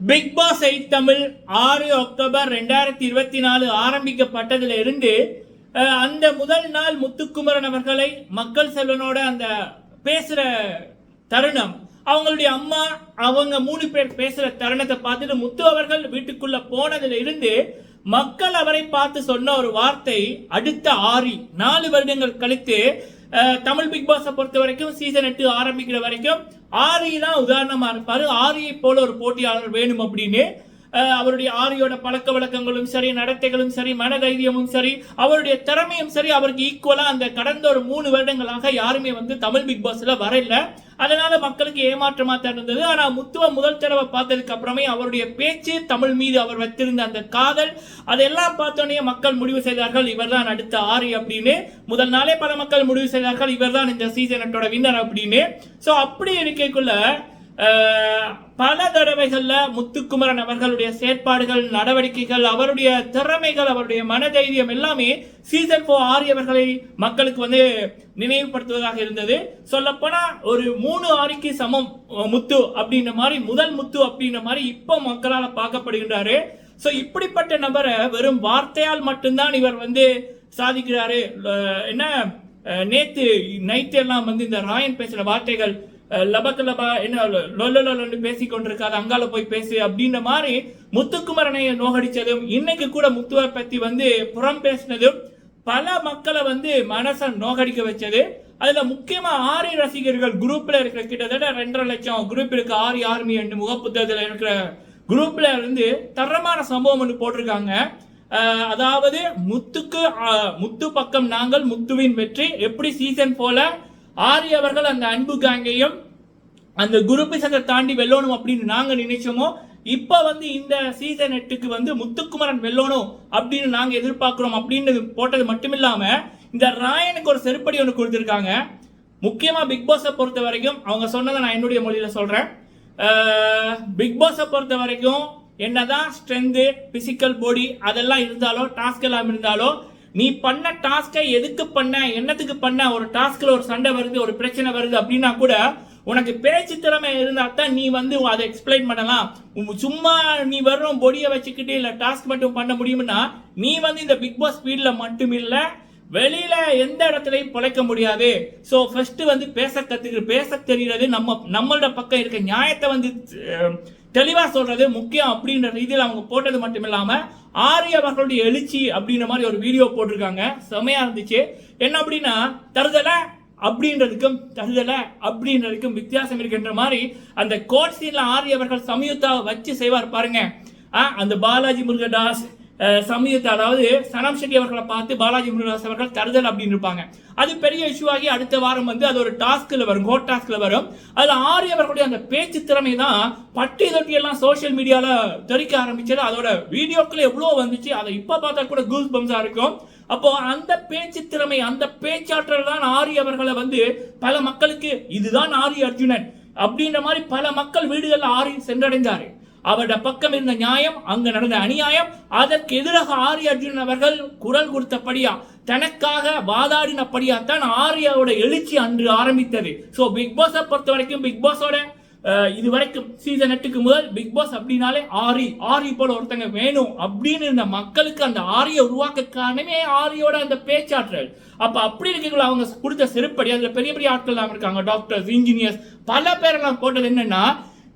Big pass eight Tamil ஆறு October ரெண்டாயிரத்தி இருபத்தி நாலு ஆரம்பிக்கப்பட்டதுல இருந்து அந்த முதல் நாள் முத்துக்குமரன் அவர்களை மக்கள் செல்வனோட அந்த பேசுற தருணம் அவங்களுடைய அம்மா அவங்க மூணு பேர் பேசுற தருணத்தை பார்த்துட்டு முத்து அவர்கள் வீட்டுக்குள்ள போனதுல இருந்து மக்கள் அவரை பார்த்து சொன்ன ஒரு வார்த்தை அடுத்த ஆரி நாலு வருடங்கள் கழித்து தமிழ் பிக் பாஸை பொறுத்த வரைக்கும் சீசன் எட்டு ஆரம்பிக்கிற வரைக்கும் ஆரி தான் உதாரணமாக இருப்பார். ஆரியை போல ஒரு போட்டியாளர் வேணும் அப்படின்னு அவருடைய ஆரியோட பழக்க வழக்கங்களும் சரி நடத்தைகளும் சரி மனதைரியமும் சரி அவருடைய திறமையும் சரி அவருக்கு ஈக்குவலா அந்த கடந்த ஒரு மூணு வருடங்களாக யாருமே வந்து தமிழ் பிக் பாஸ்ல வரல. அதனால மக்களுக்கு ஏமாற்றமா தான் இருந்தது ஆனா முத்துவ முதல் தடவை பார்த்ததுக்கு அப்புறமே அவருடைய பேச்சு தமிழ் மீது அவர் வைத்திருந்த அந்த காதல் அதெல்லாம் பார்த்தோன்னே மக்கள் முடிவு செய்தார்கள் இவர்தான் அடுத்த ஆரி அப்படின்னு. முதல் நாளே பல மக்கள் முடிவு செய்தார்கள் இவர்தான் இந்த சீசனட்டோட வின்னர் அப்படின்னு. சோ அப்படி இருக்கக்குள்ள பல தடவைகளில் முத்துக்குமரன் அவர்களுடைய செயற்பாடுகள் நடவடிக்கைகள் அவருடைய திறமைகள் அவருடைய மனதைரியம் எல்லாமே சீசன் ஃபோர் ஆரியவர்களை மக்களுக்கு வந்து நினைவுபடுத்துவதாக இருந்தது. சொல்லப்போனால் ஒரு மூணு ஆரிக்கு சமம் முத்து அப்படின்ற மாதிரி முதல் முத்து அப்படின்ற மாதிரி இப்போ மக்களால் பார்க்கப்படுகின்றாரு. ஸோ இப்படிப்பட்ட நபரை வெறும் வார்த்தையால் மட்டும்தான் இவர் வந்து சாதிக்கிறாரு. என்ன? நேற்று நேத்து நைட் எல்லாம் வந்து இந்த ராயன் பேசுகிற வார்த்தைகள் அஹ், லபா என்ன லொல்ல லொல்லன்னு பேசி கொண்டிருக்காது அங்கால போய் பேசு அப்படின்ற மாதிரி முத்துக்குமரனை நோகடிச்சதும் இன்னைக்கு கூட முத்துவை பத்தி வந்து புறம் பேசினதும் பல மக்களை வந்து மனசை நோகடிக்க வச்சது. அதுல முக்கியமா ஆரி ரசிகர்கள் குரூப்ல இருக்கிற கிட்டத்தட்ட ரெண்டரை லட்சம் குரூப் இருக்கு ஆரி ஆர்மி என்று முகப்புத்தகத்துல இருக்கிற குரூப்ல இருந்து தரமான சம்பவம் ஒன்று போட்டிருக்காங்க. அதாவது முத்துக்கு முத்து பக்கம் நாங்கள் முத்துவின் வெற்றி. எப்படி சீசன் போல ஆரிய அவர்கள் அந்த அன்பு கேங்கையும் அந்த குருபிசத்தை தாண்டி வெல்லணும் அப்படின்னு நாங்கள் நினைச்சோமோ இப்போ வந்து இந்த சீசன் எட்டுக்கு வந்து முத்துக்குமரன் வெல்லணும் அப்படின்னு நாங்கள் எதிர்பார்க்குறோம் அப்படின்னு போட்டது மட்டும் இல்லாமல் இந்த ராயனுக்கு ஒரு செருப்படி ஒன்று கொடுத்துருக்காங்க. முக்கியமாக பிக் பாஸை பொறுத்த வரைக்கும் அவங்க சொன்னதை நான் என்னுடைய மொழியில் சொல்கிறேன் பிக் பாஸை பொறுத்த வரைக்கும் என்னதான் ஸ்ட்ரென்த்து ஃபிசிக்கல் பாடி அதெல்லாம் இருந்தாலும் டாஸ்க் எல்லாம் இருந்தாலும் நீ பண்ண டாஸ்கை எதுக்கு பண்ண என்னத்துக்கு பண்ண ஒரு டாஸ்கில் ஒரு சண்டை வருது ஒரு பிரச்சனை வருது அப்படின்னா கூட உனக்கு பேச்சு திறமை இருந்தால் தான் நீ வந்து அதை எக்ஸ்பிளைன் பண்ணலாம். சும்மா நீ வர்றோம் பொடியை வச்சுக்கிட்டு இல்லை டாஸ்க் மட்டும் பண்ண முடியும்னா நீ வந்து இந்த பிக் பாஸ் ஸ்பீடில் மட்டும் இல்லை வெளியில எந்த இடத்துலையும் பிழைக்க முடியாது. ஸோ ஃபர்ஸ்ட் வந்து பேச கத்துக்கிற பேச தெரிகிறது நம்ம நம்மளோட பக்கம் இருக்க நியாயத்தை வந்து தெளிவாக சொல்கிறது முக்கியம் அப்படின்ற ரீதியில் அவங்க போட்டது மட்டும் இல்லாமல் ஆரிய அவர்களுடைய எழுச்சி அப்படின்ற மாதிரி ஒரு வீடியோ போட்டிருக்காங்க. செமையாக இருந்துச்சு. என்ன அப்படின்னா தருதல அப்படின்றதுக்கும் தருதல அப்படின்றதுக்கும் வித்தியாசம் இருக்கின்ற மாதிரி அந்த கோட்ஸில் ஆரியவர்கள் ஆரி அவர்கள் வச்சு செய்வார் பாருங்க. ஆ, அந்த பாலாஜி முருகதாஸ் சமயத்தை அதாவது சனம் செட்டி அவர்களை பார்த்து பாலாஜி முருகதாஸ் அவர்கள் தருதல் அப்படின்னு இருப்பாங்க. அது பெரிய இஷ்யூ ஆகி அடுத்த வாரம் வந்து அது ஒரு டாஸ்கில் வரும் கோட் டாஸ்கில் வரும். அதில் ஆரி அவர்களுடைய அந்த பேச்சு திறமை தான் பட்டி தொட்டி எல்லாம் சோஷியல் மீடியாவில் தெரிக்க ஆரம்பிச்சது. அதோட வீடியோக்கள் எவ்வளோ வந்துச்சு அதை இப்போ பார்த்தா கூட கூஸ் பம்ஸாக இருக்கும். அப்போ அந்த பேச்சு திறமை அந்த பேச்சாற்றல் தான் ஆரி அவர்களை வந்து பல மக்களுக்கு இதுதான் ஆரி அர்ஜுனன் அப்படின்ற மாதிரி பல மக்கள் வீடுகளில் ஆரி சென்றடைந்தாரு. அவருடைய பக்கம் இருந்த நியாயம் அங்கு நடந்த அநியாயம் அதற்கு எதிராக ஆரி அர்ஜுனன் அவர்கள் குரல் கொடுத்தபடியா தனக்காக வாதாடினபடியா தான் ஆரியாவோட எழுச்சி அன்று ஆரம்பித்தது. ஸோ பிக் பாஸை பொறுத்த வரைக்கும் பிக் பாஸோட இது வரைக்கும் சீசன் எட்டுக்கு முதல் பிக் பாஸ் அப்படின்னாலே ஆரி ஆரி போல ஒருத்தங்க வேணும் அப்படின்னு இருந்த மக்களுக்கு அந்த ஆரியை உருவாக்க காரணமே ஆரியோட அந்த பேச்சாற்றல். அப்ப அப்படி இருக்கக்குள்ள அவங்க கொடுத்த சிறுப்படி அதுல பெரிய பெரிய ஆட்கள் இருக்காங்க டாக்டர்ஸ் இன்ஜினியர்ஸ் பல பேரெல்லாம் போட்டது என்னன்னா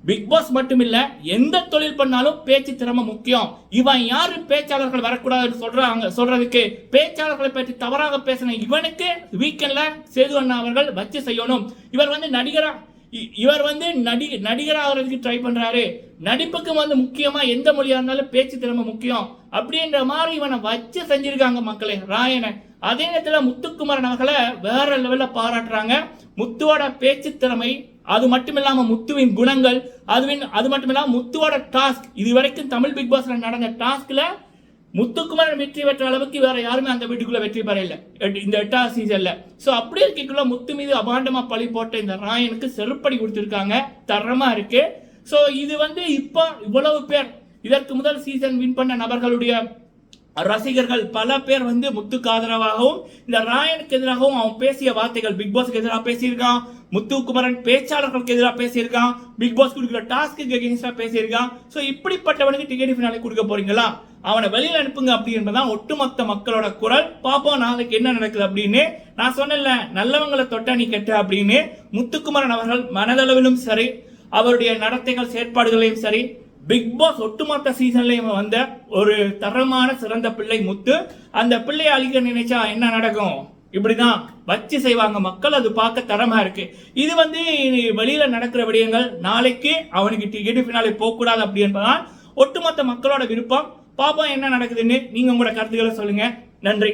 பிக் பாஸ் மட்டும் இல்ல எந்த தொழில் பண்ணாலும் பேச்சு திறமை முக்கியம். இவன் யாரு? பேச்சாளர்கள் வரக்கூடாதுன்னு சொல்றாங்க சொல்றதுக்கு. பேச்சாளர்களை பற்றி தவறாக பேசின இவனுக்கு வீக்கெண்ட்ல சேது அண்ணா அவர்கள் வச்சு செய்யணும். இவர் வந்து நடிகரா? இ- இவர் வந்து நடி நடிகராகிறதுக்கு ட்ரை பண்றாரு. நடிப்புக்கு வந்து முக்கியமா எந்த மொழியா இருந்தாலும் பேச்சு திறமை முக்கியம். அப்படின்ற மாதிரி இவனை வச்சு செஞ்சிருக்காங்க மக்களே ராயனை. அதே நேரத்தில் முத்துக்குமரன் அவர்களை வேற லெவலில் பாராட்டுறாங்க. முத்துவோட பேச்சுத்திறமை அது மட்டும் இல்லாமல் முத்துவின் குணங்கள் அதுவின் அது மட்டும் இல்லாமல் முத்துவோட டாஸ்க் இது வரைக்கும் தமிழ் பிக் பாஸ்ல நடந்த டாஸ்க்ல முத்துக்குமரன் வெற்றி பெற்ற அளவுக்கு வேற யாருமே அந்த வீட்டுக்குள்ள வெற்றி பெறல எட்- இந்த எட்டாவது சீசன்ல ஸோ அப்படி இருக்கக்குள்ள முத்து மீது அபாண்டமா பழி போட்ட இந்த ராயனுக்கு செருப்படி கொடுத்துருக்காங்க. தரமா இருக்கு. ஸோ இது வந்து இப்போ இவ்வளவு பேர் இதற்கு முதல் சீசன் வின் பண்ண நபர்களுடைய ரசிகர்கள் பல பேர் வந்து முத்துக்கு ஆதரவாகவும் இந்த ராயனுக்கு எதிராகவும் அவன் பேசிய வார்த்தைகள் பிக் பாஸ்க்கு எதிராக பேசியிருக்கான் முத்துக்குமரன் பேச்சாளர்களுக்கு எதிராக பேசியிருக்கான் பிக் பாஸ் கொடுக்குற டாஸ்க்கு எகென்ஸ்டா பேசியிருக்கான். ஸோ இப்படிப்பட்டவனுக்கு டிக்கெட் ஃபினாலே கொடுக்க போறீங்களா? அவனை வெளியில் அனுப்புங்க அப்படி ஒட்டுமொத்த மக்களோட குரல். பாப்போம் நாளைக்கு என்ன நடக்குது அப்படின்னு. நான் சொன்னேன்ல நல்லவங்களை தொட்டா நீ கெட்ட அப்படின்னு. முத்துக்குமரன் அவர்கள் மனதளவிலும் சரி அவருடைய நடத்தைகள் செயற்பாடுகளையும் சரி பிக் பாஸ் ஒட்டுமொத்த சீசன்லயும் வந்த ஒரு தரமான சிறந்த பிள்ளை முத்து. அந்த பிள்ளையை அழிக்க நினைச்சா என்ன நடக்கும்? இப்படிதான் வச்சு செய்வாங்க மக்கள். அது பார்க்க தரமா இருக்கு. இது வந்து வெளியில நடக்கிற விடயங்கள். நாளைக்கு அவனுக்கு டிக்கெட்டு பின்னாலே போகக்கூடாது அப்படி என்பதால் ஒட்டுமொத்த மக்களோட விருப்பம். பாப்போம் என்ன நடக்குதுன்னு. நீங்க உங்களோட கருத்துக்களை சொல்லுங்க. நன்றி.